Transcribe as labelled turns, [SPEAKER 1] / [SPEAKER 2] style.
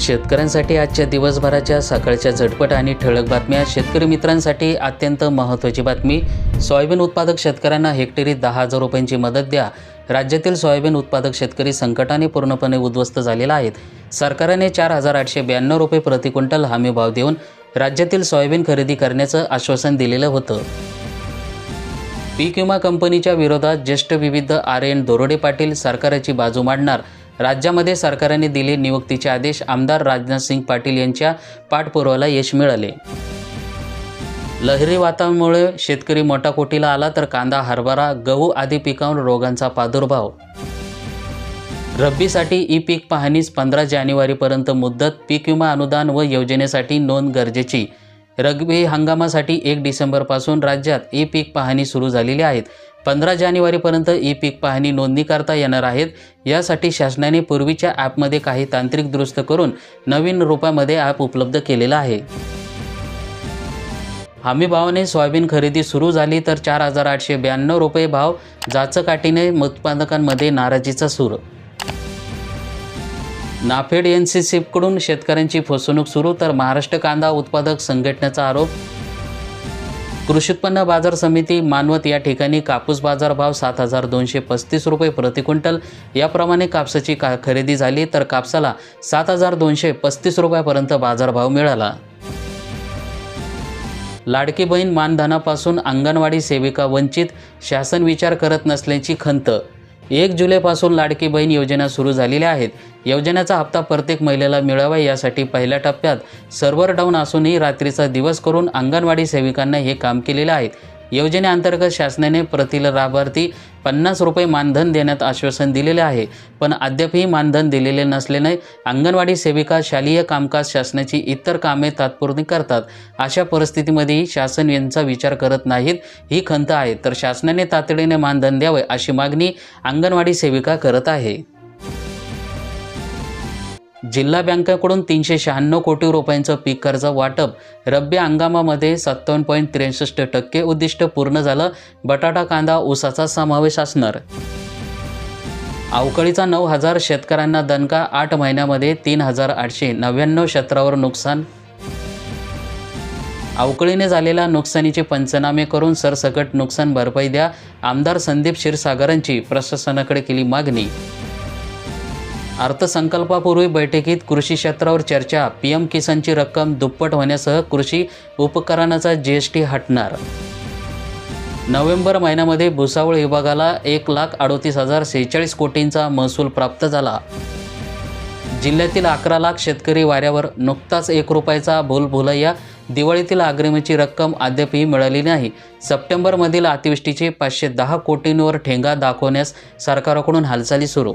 [SPEAKER 1] शेतकऱ्यांसाठी आजच्या दिवसभराच्या सकाळच्या झटपट आणि ठळक बातम्या शेतकरी मित्रांसाठी अत्यंत महत्त्वाची बातमी. सोयाबीन उत्पादक शेतकऱ्यांना हेक्टरी दहा हजार रुपयांची मदत द्या. राज्यातील सोयाबीन उत्पादक शेतकरी संकटाने पूर्णपणे उद्ध्वस्त झालेला आहेत. सरकारने चार हजार आठशे ब्याण्णव रुपये प्रति क्विंटल हमी भाव देऊन राज्यातील सोयाबीन खरेदी करण्याचं आश्वासन दिलेलं होतं. पीक विमा कंपनीच्या विरोधात ज्येष्ठ विविध आर एन दोरोडे पाटील सरकारची बाजू मांडणार. राज्यामध्ये सरकारने दिले नियुक्तीचे आदेश. आमदार राजनाथ सिंग पाटील यांच्या पाठपुराव्याला यश मिळाले. लहरी वातावरणामुळे शेतकरी मोठा कोटीला आला तर कांदा हरभरा गहू आदी पिकांवर रोगांचा प्रादुर्भाव. रब्बीसाठी ई पीक पाहणीस पंधरा जानेवारीपर्यंत मुदत पीक विमा अनुदान व योजनेसाठी नोंद गरजेची. रब्बी हंगामासाठी एक डिसेंबरपासून राज्यात ई पीक पाहणी सुरू झालेली आहेत. पंधरा जानेवारीपर्यंत ई पीक पाहणी नोंदणी करता येणार आहेत. यासाठी शासनाने पूर्वीच्या ॲपमध्ये काही तांत्रिक दुरुस्त करून नवीन रूपामध्ये ॲप उपलब्ध केलेलं आहे. हमी भावाने सोयाबीन खरेदी सुरू झाली तर चार हजार आठशे ब्याण्णव रुपये भाव जाचकाठीने उत्पादकांमध्ये नाराजीचा सूर. नाफेड एन सी सीकडून शेतकऱ्यांची फसवणूक सुरू तर महाराष्ट्र कांदा उत्पादक संघटनेचा आरोप कृषी उत्पन्न बाजार समिती मानवत या ठिकाणी कापूस बाजार भाव सात हजार दोनशे पस्तीस रुपये प्रति क्विंटल. याप्रमाणे कापसाची का खरेदी झाली तर कापसाला सात हजार दोनशे पस्तीस रुपयापर्यंत बाजारभाव मिळाला. लाडकी बहीण मानधनापासून अंगणवाडी सेविका वंचित शासन विचार करत नसल्याची खंत एक जुलैपासून लाडकी बहीण योजना सुरू झालेल्या आहेत. योजनेचा हप्ता प्रत्येक महिलेला मिळावा यासाठी पहिल्या टप्प्यात सर्व्हर डाऊन असूनही रात्रीचा दिवस करून अंगणवाडी सेविकांना हे काम केलेलं आहे. योजनेअंतर्गत शासनाने प्रति लाभार्थी पन्नास रुपये मानधन देण्यात आश्वासन दिलेले आहे. पण अद्यापही मानधन दिलेले नसल्याने अंगणवाडी सेविका शालेय कामकाज शासनाची इतर कामे तात्पुरती करतात. अशा परिस्थितीमध्येही शासन यांचा विचार करत नाहीत ही खंत आहे. तर शासनाने तातडीने मानधन द्यावे अशी मागणी अंगणवाडी सेविका करत आहे. जिल्हा बँकेकडून तीनशे शहाण्णव कोटी रुपयांचं पीक कर्ज वाटप. रब्बी हंगामामध्ये सत्तावन्न पॉईंट त्रेसष्ट टक्के उद्दिष्ट पूर्ण झालं. बटाटा कांदा ऊसाचा समावेश असणार. अवकळीचा नऊ हजार शेतकऱ्यांना दणका आठ महिन्यामध्ये तीन हजार आठशे नव्याण्णव क्षेत्रावर नुकसान. अवकळीने झालेल्या नुकसानीचे पंचनामे करून सरसकट नुकसान भरपाई द्या. आमदार संदीप क्षीरसागरांची प्रशासनाकडे केली मागणी. अर्थसंकल्पापूर्वी बैठकीत कृषी क्षेत्रावर चर्चा. पी एम किसानची रक्कम दुप्पट होण्यासह कृषी उपकरणाचा जी एस टी हटणार. नोव्हेंबर महिन्यामध्ये भुसावळ विभागाला एक लाख अडोतीस हजार सेहेचाळीस कोटींचा महसूल प्राप्त झाला. जिल्ह्यातील अकरा लाख शेतकरी वाऱ्यावर नुकताच एक रुपयाचा भूलभुलैया. दिवाळीतील अग्रिमीची रक्कम अद्यापही मिळाली नाही. सप्टेंबरमधील अतिवृष्टीचे पाचशे दहा कोटींवर ठेंगा दाखवण्यास सरकारकडून हालचाली सुरू.